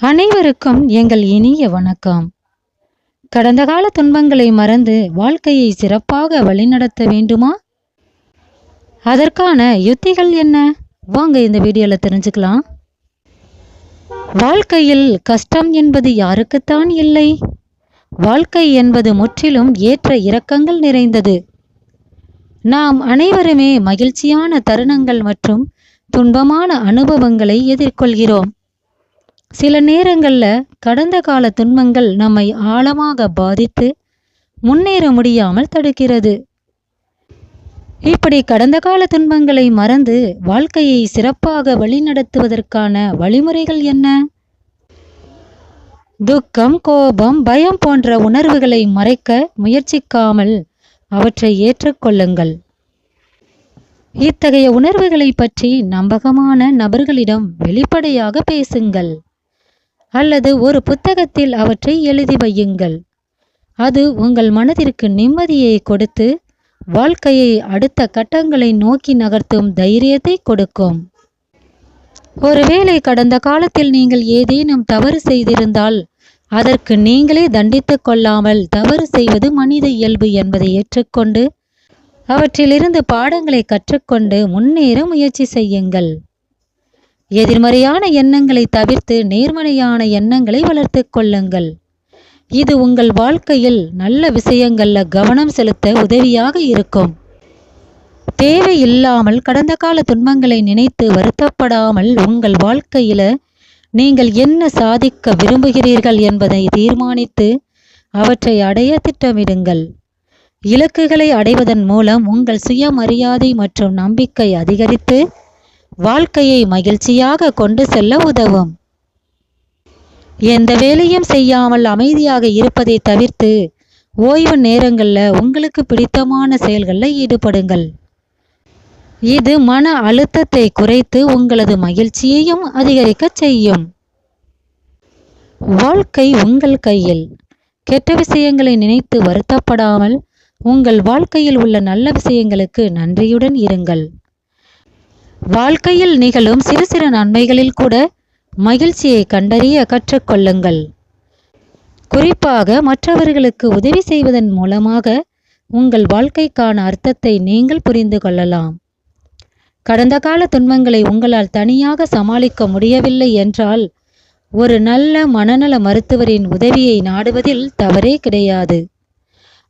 அனைவருக்கும் எங்கள் இனிய வணக்கம். கடந்த கால துன்பங்களை மறந்து வாழ்க்கையை சிறப்பாக வழிநடத்த வேண்டுமா? அதற்கான யுத்திகள் என்ன? வாங்க இந்த வீடியோவில் தெரிஞ்சுக்கலாம். வாழ்க்கையில் கஷ்டம் என்பது யாருக்குத்தான் இல்லை? வாழ்க்கை என்பது முற்றிலும் ஏற்ற இறக்கங்கள் நிறைந்தது. நாம் அனைவருமே மகிழ்ச்சியான தருணங்கள் மற்றும் துன்பமான அனுபவங்களை எதிர்கொள்கிறோம். சில நேரங்களில் கடந்த கால துன்பங்கள் நம்மை ஆழமாக பாதித்து முன்னேற முடியாமல் தடுக்கிறது. இப்படி கடந்த கால துன்பங்களை மறந்து வாழ்க்கையை சிறப்பாக வழிநடத்துவதற்கான வழிமுறைகள் என்ன? துக்கம் கோபம் பயம் போன்ற உணர்வுகளை மறைக்க முயற்சிக்காமல் அவற்றை ஏற்றுக்கொள்ளுங்கள். இத்தகைய உணர்வுகளை பற்றி நம்பகமான நபர்களிடம் வெளிப்படையாக பேசுங்கள். அல்லது ஒரு புத்தகத்தில் அவற்றை எழுதி வையுங்கள். அது உங்கள் மனதிற்கு நிம்மதியை கொடுத்து வாழ்க்கையை அடுத்த கட்டங்களை நோக்கி நகர்த்தும் தைரியத்தை கொடுக்கும். ஒருவேளை கடந்த காலத்தில் நீங்கள் ஏதேனும் தவறு செய்திருந்தால் அதற்கு நீங்களே தண்டித்துக் கொள்ளாமல் தவறு செய்வது மனித இயல்பு என்பதை ஏற்றுக்கொண்டு அவற்றிலிருந்து பாடங்களை கற்றுக்கொண்டு முன்னேற முயற்சி செய்யுங்கள். எதிர்மறையான எண்ணங்களை தவிர்த்து நேர்மறையான எண்ணங்களை வளர்த்து கொள்ளுங்கள். இது உங்கள் வாழ்க்கையில் நல்ல விஷயங்களில் கவனம் செலுத்த உதவியாக இருக்கும். தேவையில்லாமல் கடந்த கால துன்பங்களை நினைத்து வருத்தப்படாமல் உங்கள் வாழ்க்கையில நீங்கள் என்ன சாதிக்க விரும்புகிறீர்கள் என்பதை தீர்மானித்து அவற்றை அடைய திட்டமிடுங்கள். இலக்குகளை அடைவதன் மூலம் உங்கள் சுயமரியாதை மற்றும் நம்பிக்கை அதிகரித்து வாழ்க்கையை மகிழ்ச்சியாக கொண்டு செல்ல உதவும். எந்த வேலையும் செய்யாமல் அமைதியாக இருப்பதை தவிர்த்து ஓய்வு நேரங்களில் உங்களுக்கு பிடித்தமான செயல்களில் ஈடுபடுங்கள். இது மன அழுத்தத்தை குறைத்து உங்களது மகிழ்ச்சியையும் அதிகரிக்க செய்யும். வாழ்க்கை உங்கள் கையில். கெட்ட விஷயங்களை நினைத்து வருத்தப்படாமல் உங்கள் வாழ்க்கையில் உள்ள நல்ல விஷயங்களுக்கு நன்றியுடன் இருங்கள். வாழ்க்கையில் நிகழும் சிறு சிறு நன்மைகளில் கூட மகிழ்ச்சியை கண்டறிய கற்றுக்கொள்ளுங்கள். குறிப்பாக மற்றவர்களுக்கு உதவி செய்வதன் மூலமாக உங்கள் வாழ்க்கைக்கான அர்த்தத்தை நீங்கள் புரிந்து கொள்ளலாம். கடந்த கால துன்பங்களை உங்களால் தனியாக சமாளிக்க முடியவில்லை என்றால் ஒரு நல்ல மனநல மருத்துவரின் உதவியை நாடுவதில் தவறே கிடையாது.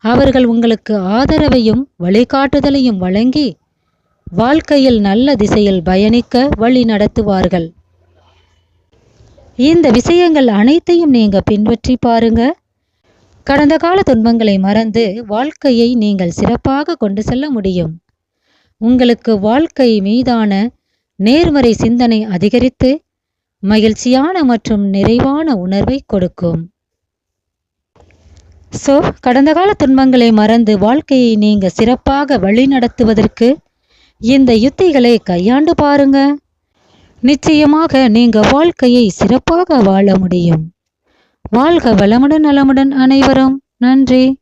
அவர்கள் உங்களுக்கு ஆதரவையும் வழிகாட்டுதலையும் வழங்கி வாழ்க்கையில் நல்ல திசையில் பயணிக்க வழி நடத்துவார்கள். இந்த விஷயங்கள் அனைத்தையும் நீங்க பின்பற்றி பாருங்க. கடந்த கால துன்பங்களை மறந்து வாழ்க்கையை நீங்கள் சிறப்பாக கொண்டு செல்ல முடியும். உங்களுக்கு வாழ்க்கை மீதான நேர்மறை சிந்தனை அதிகரித்து மகிழ்ச்சியான மற்றும் நிறைவான உணர்வை கொடுக்கும். ஸோ கடந்த கால துன்பங்களை மறந்து வாழ்க்கையை நீங்கள் சிறப்பாக வழிநடத்துவதற்கு இந்த யுத்திகளை கையாண்டு பாருங்க. நிச்சயமாக நீங்க வாழ்க்கையை சிறப்பாக வாழ முடியும். வாழ்க வளமுடன் நலமுடன் அனைவரும். நன்றி.